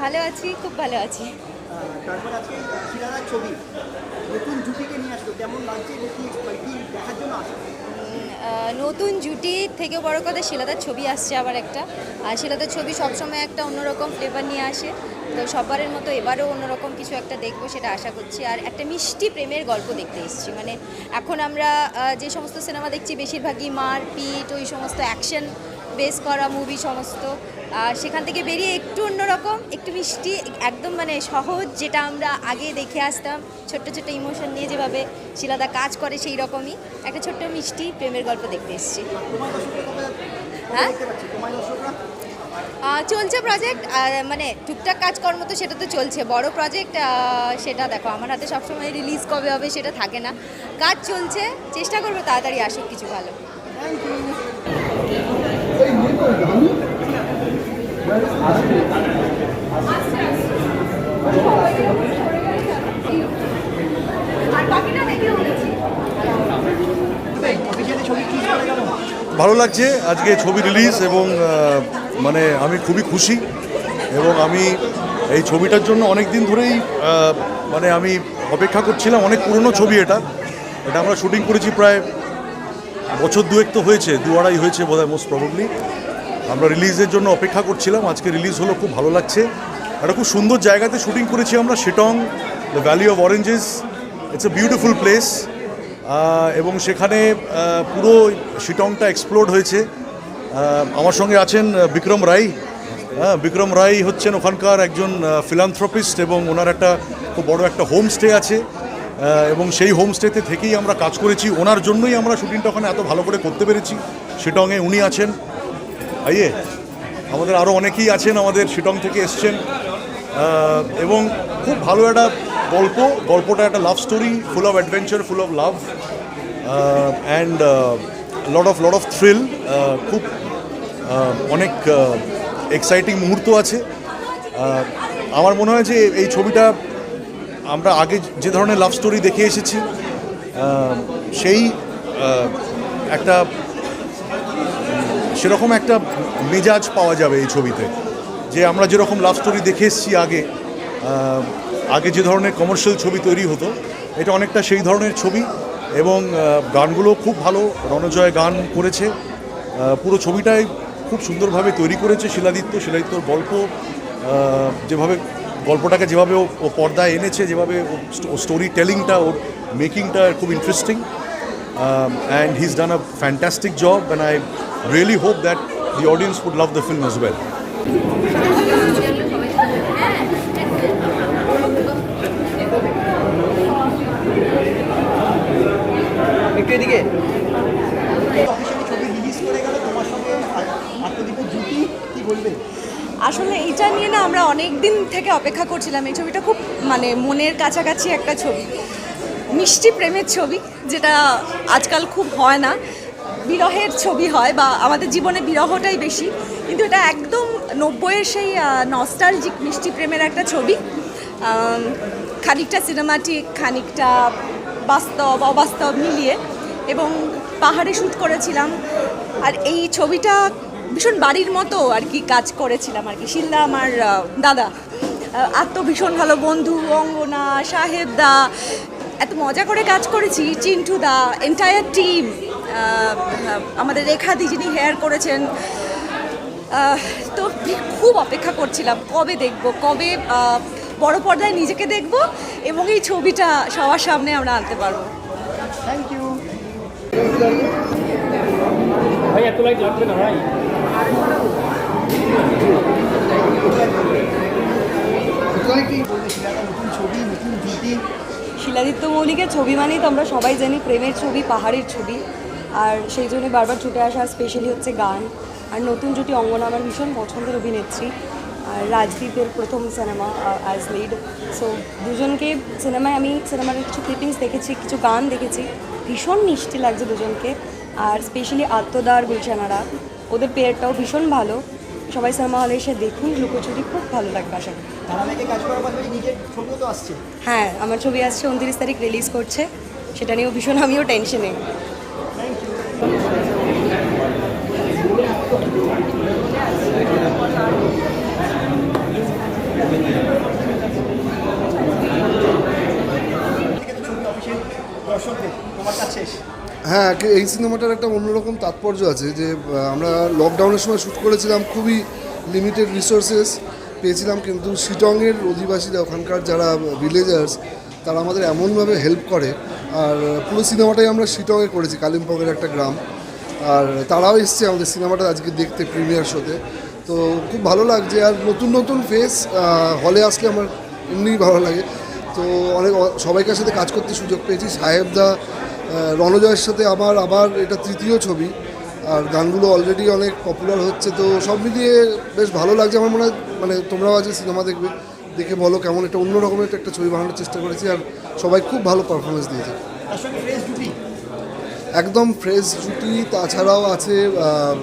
ভালো আছি খুব ভালো আছি। তারপর আজকে শিলাদার ছবি। নতুন জুটিকে নিয়ে আসলো। কেমন লাগছে? দেখার জন্য আসলো? নতুন জুটি থেকে বড় কথা শিলাদার ছবি আসছে আবার একটা। আর শিলাদার ছবি সবসময় একটা অন্যরকম ফ্লেভার নিয়ে আসে। তো সবারের মতো এবারও অন্যরকম কিছু একটা দেখব সেটা আশা করছি। আর একটা মিষ্টি প্রেমের গল্প দেখতে এসেছি। মানে এখন আমরা যে সমস্ত সিনেমা দেখছি, বেশিরভাগই মার পিট ওই সমস্ত অ্যাকশন বেস করা মুভি সমস্ত। সেখান থেকে বেরিয়ে একটু অন্যরকম, একটু মিষ্টি, একদম মানে সহজ, যেটা আমরা আগে দেখে আসতাম। ছোট্ট ছোট্ট ইমোশন নিয়ে যেভাবে শিলাদা কাজ করে সেই রকমই একটা ছোট্ট মিষ্টি প্রেমের গল্প দেখতে এসেছি। হ্যাঁ? চলছে প্রজেক্ট মানে টুকটাক কাজকর্ম তো সেটা তো চলছে। বড় প্রজেক্ট সেটা দেখো, আমার হাতে সবসময় রিলিজ কবে হবে সেটা থাকে না। কাজ চলছে, চেষ্টা করব তাড়াতাড়ি আসুক কিছু ভালো অফিসিয়ালি ছবি কি করে গেল ভালো লাগছে, আজকে ছবি রিলিজ এবং মানে আমি খুবই খুশি এবং আমি এই ছবিটার জন্য অনেক দিন ধরেই মানে আমি অপেক্ষা করছিলাম, অনেক পুরনো ছবি এটা। এটা আমরা শুটিং করেছি প্রায় বছর দুয়েক তো হয়েছে দু আড়াই হয়েছে বোধ হয় মোস্ট প্রবলি আমরা রিলিজের জন্য অপেক্ষা করছিলাম। আজকে রিলিজ হলো, খুব ভালো লাগছে। একটা খুব সুন্দর জায়গাতে শুটিং করেছি আমরা shooting the valley of oranges it's a beautiful place এবং সেখানে পুরো শিটংটা এক্সপ্লোর হয়েছে। আমার সঙ্গে আছেন বিক্রম রাই। হ্যাঁ বিক্রম রাই হচ্ছেন ওখানকার একজন ফিলান্থ্রপিস্ট এবং ওনার একটা খুব বড় একটা হোমস্টে আছে। এবং সেই হোমস্টেতে থেকেই আমরা কাজ করেছি। ওনার জন্যই আমরা শুটিংটা ওখানে এত ভালো করে করতে পেরেছি। শিটংয়ে উনি আছেন। আইয়ে, আমাদের আরও অনেকেই আছেন আমাদের শিটং থেকে এসছেন। এবং খুব ভালো একটা গল্প, গল্পটা একটা love story full of adventure full of love and lot of lot of thrill খুব অনেক এক্সাইটিং মুহূর্ত আছে। আমার মনে হয় যে এই ছবিটা আমরা আগে যে ধরনের লাভ স্টোরি দেখে এসেছি সেই একটা সেরকম একটা মেজাজ পাওয়া যাবে এই ছবিতে। যে আমরা যেরকম লাভ স্টোরি দেখে এসেছি আগে আগে যে ধরনের কমার্শিয়াল ছবি তৈরি হতো, এটা অনেকটা সেই ধরনের ছবি এবং গানগুলো খুব ভালো, রণজয় গান করেছে। পুরো ছবিটাই খুব সুন্দরভাবে তৈরি করেছে শিলাদিত্য। শিলাদিত্যর গল্প যেভাবে গল্পটাকে যেভাবে ও- পর্দায় এনেছে, যেভাবে স্টোরি টেলিংটা ওর মেকিংটা খুব interesting and he's done a fantastic job, and i really hope that the audience would love the film as well. আসলে এইটা নিয়ে না আমরা অনেক দিন থেকে অপেক্ষা করছিলাম। এই ছবিটা খুব মানে মনের কাছাকাছি একটা ছবি। মিষ্টি প্রেমের ছবি যেটা আজকাল খুব হয় না। বিরহের ছবি হয় বা আমাদের জীবনে বিরহটাই বেশি। কিন্তু এটা একদম নব্বইয়ের সেই নস্টালজিক মিষ্টি প্রেমের একটা ছবি। খানিকটা সিনেমাটিক খানিকটা বাস্তব, অবাস্তব মিলিয়ে। এবং পাহাড়ে শ্যুট করেছিলাম। আর এই ছবিটা ভীষণ বাড়ির মতো আর কি কাজ করেছিলাম আর কি। শিলদা আমার দাদা। আর তো ভীষণ ভালো বন্ধু, অঙ্গনা, সাহেব দা। এত মজা করে কাজ করেছি। চিন্টু দা এন্টায়ার টিম আমাদের রেখাদি যিনি হেয়ার করেছেন তো খুব অপেক্ষা করছিলাম কবে দেখব কবে বড় পর্দায় নিজেকে দেখব এবং এই ছবিটা সবার সামনে আমরা আনতে পারব। থ্যাংক ইউ লাইট লাগবে না ভাই? শিলাদিত্য মৌলিকের ছবি মানেই তো আমরা সবাই জানি প্রেমের ছবি পাহাড়ের ছবি। আর সেই জন্য বারবার ছুটে আসা স্পেশালি হচ্ছে গান। আর নতুন জুটি অঙ্গনা আমার ভীষণ পছন্দের অভিনেত্রী। আর রাজদীপের প্রথম সিনেমা অ্যাজ লিড সো দুজনকে সিনেমায় আমি সিনেমার কিছু ক্লিপিংস দেখেছি কিছু গান দেখেছি। ভীষণ মিষ্টি লাগছে দুজনকে। আর স্পেশালি আত্মদার গুলশানারা ওদের পেয়ারটাও ভীষণ ভালো। সবাই সিনেমা হলে এসে দেখুন লুকোচুরি খুব ভালো লাগবে আশা করি। হ্যাঁ আমার ছবি আসছে উনত্রিশ তারিখ রিলিজ করছে। সেটা নিয়েও ভীষণ আমিও টেনশনে হ্যাঁ এই সিনেমাটার একটা অন্যরকম তাৎপর্য আছে যে আমরা লকডাউনের সময় শ্যুট করেছিলাম খুবই লিমিটেড রিসোর্সেস পেয়েছিলাম কিন্তু শিটংয়ের অধিবাসীরা, ওখানকার যারা ভিলেজার্স তারা আমাদের এমনভাবে হেল্প করে। আর পুরো সিনেমাটাই আমরা শিটংয়ে করেছি, কালিম্পংয়ের একটা গ্রাম। আর তারাও এসছে আমাদের সিনেমাটা আজকে দেখতে প্রিমিয়ার শোতে তো খুব ভালো লাগছে। আর নতুন নতুন ফেস হলে আসলে আমার এমনিই ভালো লাগে। তো অনেক, সবাইকার সাথে কাজ করতে সুযোগ পেয়েছি। সাহেবদা রণজয়ের সাথে আমার আবার এটা তৃতীয় ছবি। আর গানগুলো অলরেডি অনেক পপুলার হচ্ছে তো সব মিলিয়ে বেশ ভালো লাগছে আমার মনে হয়। মানে তোমরাও আজকে সিনেমা দেখবে দেখে বলো কেমন একটা অন্য রকমের একটা ছবি বানানোর চেষ্টা করেছি আর সবাই খুব ভালো পারফরমেন্স দিয়েছে। একদম ফ্রেশ জুটি তাছাড়াও আছে আহ,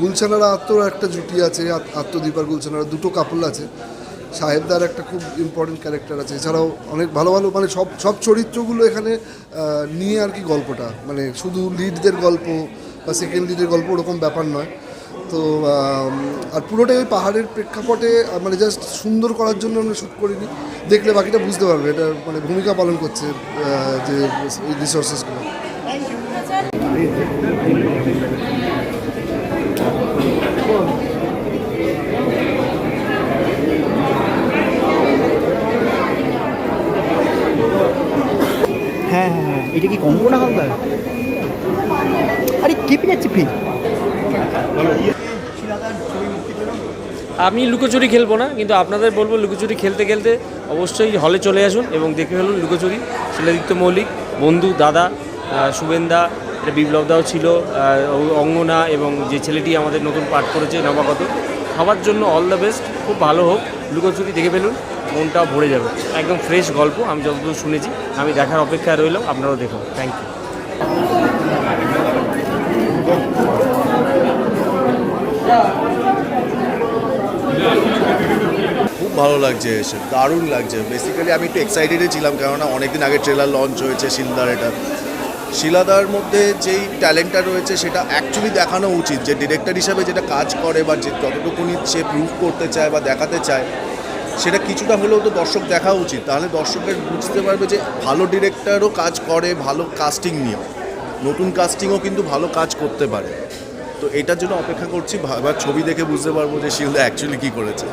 গুলশানারা আত্মর একটা জুটি আছে আত- আত্মদীপ আর গুলশানারা দুটো কাপল আছে। সাহেবদার একটা খুব ইম্পর্টেন্ট ক্যারেক্টার আছে। এছাড়াও অনেক ভালো ভালো মানে সব সব চরিত্রগুলো এখানে নিয়ে আর কি গল্পটা। মানে শুধু লিডদের গল্প বা সেকেন্ড লিডের গল্প ওরকম ব্যাপার নয়। তো আর পুরোটাই ওই পাহাড়ের প্রেক্ষাপটে মানে জাস্ট সুন্দর করার জন্য আমরা শ্যুট করিনি। দেখলে বাকিটা বুঝতে পারবে, এটা মানে ভূমিকা পালন করছে যে রিসোর্সেসগুলো এটা কি কঙ্কনা হালদার? আরে কেঁপে যাচ্ছে ফিল? আমি লুকোচুরি খেলব না, কিন্তু আপনাদের বলব লুকোচুরি খেলতে খেলতে অবশ্যই হলে চলে আসুন এবং দেখে ফেলুন লুকোচুরি। শিলাদিত্য মৌলিক, বন্ধু, দাদা শুভেন্দা, এটা বিপ্লবদাও ছিল অঙ্গনা এবং যে ছেলেটি আমাদের নতুন পাঠ করেছে নবাগত। সবার জন্য অল দ্য বেস্ট খুব ভালো হোক, লুকোচুরি দেখে ফেলুন। মনটা ভরে যাবে। একদম ফ্রেশ গল্প, আমি যতদূর শুনেছি, আমি দেখার অপেক্ষায় রইলাম আপনারাও দেখুন থ্যাংক ইউ খুব ভালো লাগছে এসে দারুণ লাগছে। বেসিক্যালি আমি একটু এক্সাইটেডই ছিলাম, কেননা অনেকদিন আগে ট্রেলার লঞ্চ হয়েছে শিলদার এটা। শিলাদার মধ্যে যেই ট্যালেন্টটা রয়েছে, সেটা অ্যাকচুয়ালি দেখানো উচিত। যে ডিরেক্টর হিসাবে যেটা কাজ করে বা যে যতটুকুনি সে প্রুভ করতে চায় বা দেখাতে চায় সেটা কিছুটা হলেও তো দর্শক দেখা উচিত। তাহলে দর্শকের বুঝতে পারবে যে ভালো ডিরেক্টরও কাজ করে, ভালো কাস্টিং নিয়েও। নতুন কাস্টিংও কিন্তু ভালো কাজ করতে পারে। তো এটার জন্য অপেক্ষা করছি এবার ছবি দেখে বুঝতে পারব যে শিলদা অ্যাকচুয়ালি কী করেছে।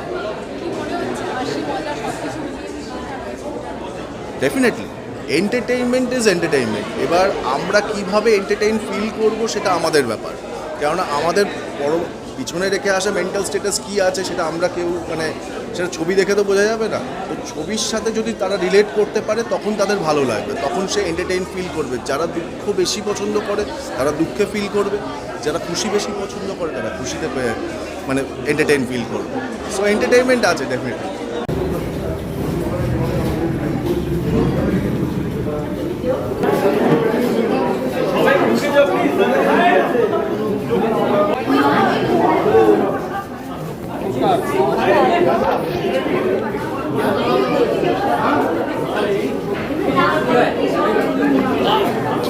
ডেফিনেটলি এন্টারটেইনমেন্ট ইজ এন্টারটেইনমেন্ট এবার আমরা কীভাবে এন্টারটেইন ফিল করব সেটা আমাদের ব্যাপার। কেননা আমাদের বড় পিছনে রেখে আসা মেন্টাল স্ট্যাটাস কী আছে সেটা আমরা কেউ মানে সেটা ছবি দেখে তো বোঝা যাবে না। তো ছবির সাথে যদি তারা রিলেট করতে পারে, তখন তাদের ভালো লাগবে। তখন সে এন্টারটেইন ফিল করবে। যারা দুঃখ বেশি পছন্দ করে, তারা দুঃখে ফিল করবে। যারা খুশি বেশি পছন্দ করে, তারা খুশিতে মানে এন্টারটেইন ফিল করবে। সো এন্টারটেইনমেন্ট আছে ডেফিনেটলি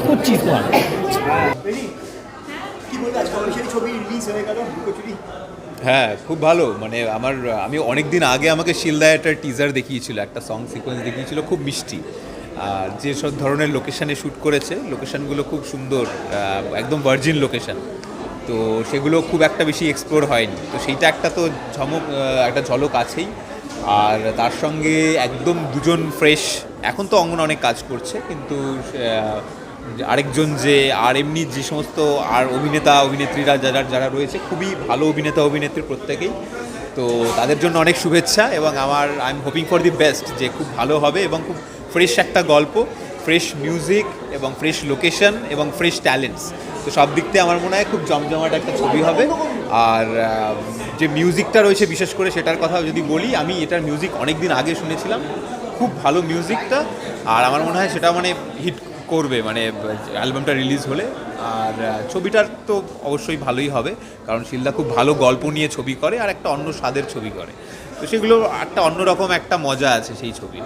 করছিস তো রেডি কি বলতে আজকে অফিসিয়ালি ছবি রিলিজ হয়ে লুকোচুরি হ্যাঁ খুব ভালো। মানে আমার, আমি অনেক দিন আগে আমাকে শিলদায় একটা টিজার দেখিয়েছিল, একটা সং সিকোয়েন্স দেখিয়েছিল, খুব মিষ্টি। আর যে সব ধরনের লোকেশানে শ্যুট করেছে লোকেশানগুলো খুব সুন্দর একদম ভার্জিন লোকেশান তো সেগুলো খুব একটা বেশি এক্সপ্লোর হয়নি। তো সেইটা একটা তো ঝমক একটা ঝলক আছেই। আর তার সঙ্গে একদম দুজন ফ্রেশ এখন তো অঙ্গন অনেক কাজ করছে, কিন্তু আরেকজন যে, আর এমনি যে সমস্ত আর অভিনেতা, অভিনেত্রীরা যারা যারা রয়েছে, খুবই ভালো অভিনেতা, অভিনেত্রী প্রত্যেকেই। তো তাদের জন্য অনেক শুভেচ্ছা এবং আমার I am hoping for the best যে খুব ভালো হবে এবং খুব ফ্রেশ একটা গল্প ফ্রেশ মিউজিক এবং ফ্রেশ লোকেশন এবং ফ্রেশ ট্যালেন্টস তো সব দিক থেকে আমার মনে হয় খুব জমজমাট একটা ছবি হবে। আর যে মিউজিকটা রয়েছে বিশেষ করে সেটার কথা যদি বলি, আমি এটার মিউজিক অনেক দিন আগে শুনেছিলাম। খুব ভালো মিউজিকটা আর আমার মনে হয় সেটা মানে হিট করবে মানে অ্যালবামটা রিলিজ হলে। আর ছবিটার তো অবশ্যই ভালোই হবে, কারণ শিলদা খুব ভালো গল্প নিয়ে ছবি করে আর একটা অন্য স্বাদের ছবি করে। তো সেগুলো একটা অন্যরকম একটা মজা আছে সেই ছবি।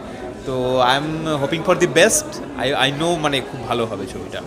তো I am hoping for the best I I know মানে খুব ভালো হবে ছবিটা।